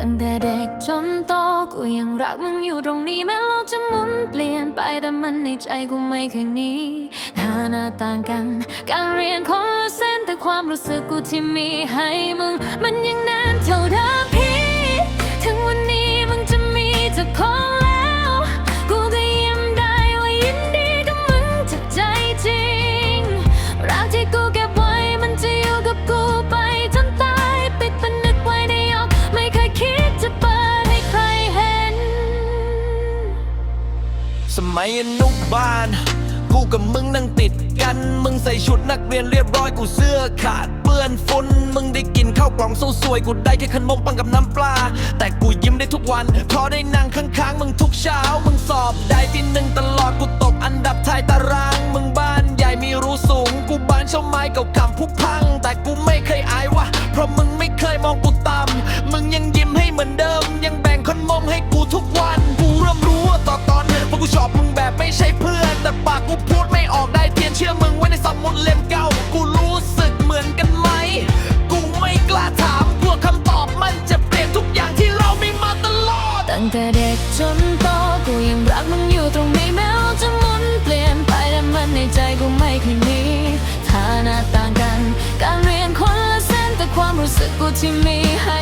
ั้งแต่เด็กจนโตกูยังรักมึงอยู่ตรงนี้แม้โลกจะหมุนเปลี่ยนไปแต่มันในใจกูไม่เคยหนีหานะต่างกัน การเรียนคนละเส้นแต่ความรู้สึกกูที่มีให้มึง มันยังนานเท่าเดิม มัยอนุบาล กูกับมึงนั่งติดกัน มึงใส่ชุดนักเรียนเรียบร้อยกูเสื้อขาดเปื้อนฝุ่นมึงได้กินข้าวกล่องสวยๆกูได้แค่ขนมปังกับน้ำปลา แต่กูยิ้มได้ทุกวันเพราะได้นั่งข้างๆมึงทุกเช้า มึงสอบได้ที่หนึ่งตลอดกูตกอันดับท้ายตาราง มึงบ้านใหญ่มีรูสูง กูบ้านเช่าไม้เก่าๆผุพัง แต่กูไม่เคยอายวะเพราะมึงไม่เคยมองกูต่ำมึงยังยิ้มให้เหมือนเดิม ยังแบ่งขนมให้กูทุกวัน แต่ปากกูพูดไม่ออกได้เทียนเชื่อมึงไว้ในสมุดเล่มเก่า กูรู้สึกเหมือนกันไหม กูไม่กล้าถามกลัวคำตอบมันจะเปลี่ยนทุกอย่างที่เรามีมาตลอด ตั้งแต่เด็กจนโตกูยังรักมึงอยู่ตรงนี้แม้ว่าจะหมุนเปลี่ยนไปแต่มันในใจกูไม่เคยหนีฐานะต่างกัน การเรียนคนละเส้นแต่ความรู้สึกกูที่มีให้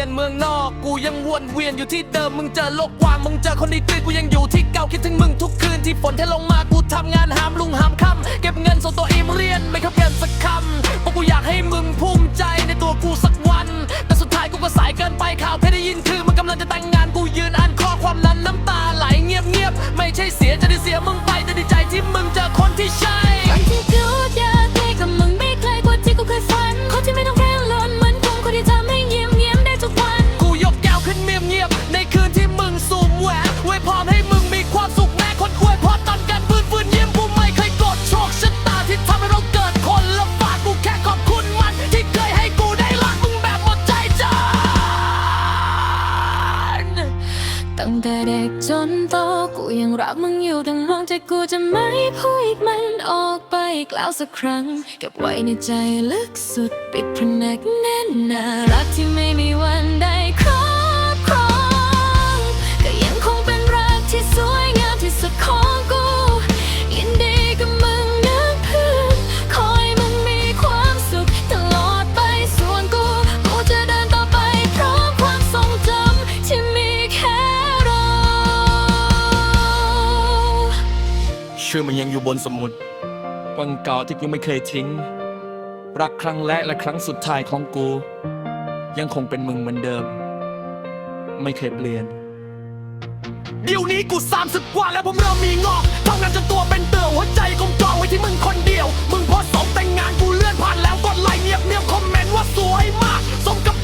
ยนเมืองนอก กูยังวนเวียนอยู่ที่เดิมมึงเจอโลกกว้างมึงเจอคนดีๆกูยังอยู่ที่เก่าคิดถึงมึงทุกคืนที่ฝนเทลงมากูทำงานหามลุงหามค่ำเก็บเงินส่งตัวเองเรียนไม่เข้าเกิ เด็กจนโตกูยังรักมึงอยู่ตั้งห้องใจกูจะไม่พูดมันออกไปอีกแล้วสักครั้งเก็บไว้ในใจลึกสุดปิดพนักแน่นหนารักที่ไม่มีวันได้คร ชื่อมันยังอยู่บนสมุด วันเก่าที่กูไม่เคยทิ้ง รักครั้งแรกและครั้งสุดท้ายของกู ยังคงเป็นมึงเหมือนเดิม ไม่เคยเปลี่ยน เดี๋ยวนี้กู 30 กว่าแล้วผมเริ่มมีงอกทำงานจนตัวเป็นเตือหัวใจกลมจองไว้ที่มึงคนเดียว มึงโพสต์สมแต่งงานกูเลื่อนผ่านแล้วกดไลค์เงียบเนียบคอมเมนต์ว่าสวยมาก สมกับ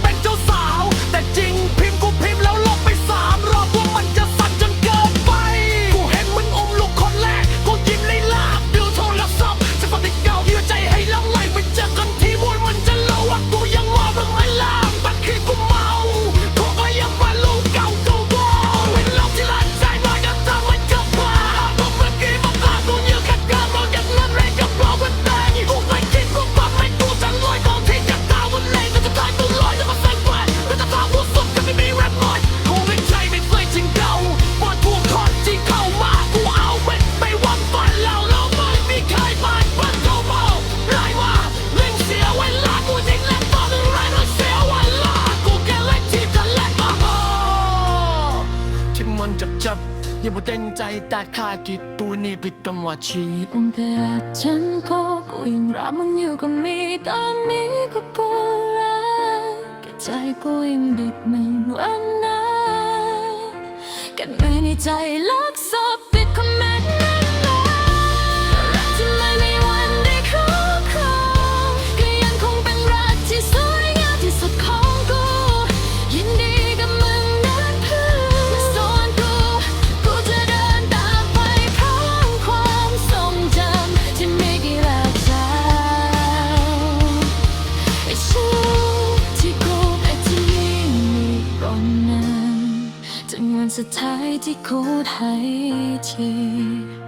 บอย่ามาเต้นใจแต่ขาดที่ตัวนี้ผิดจังหวะชีตั้งแต่ฉันพบกูยังรักมึงอยู่ก็ สุดท้ายที่กูให้ที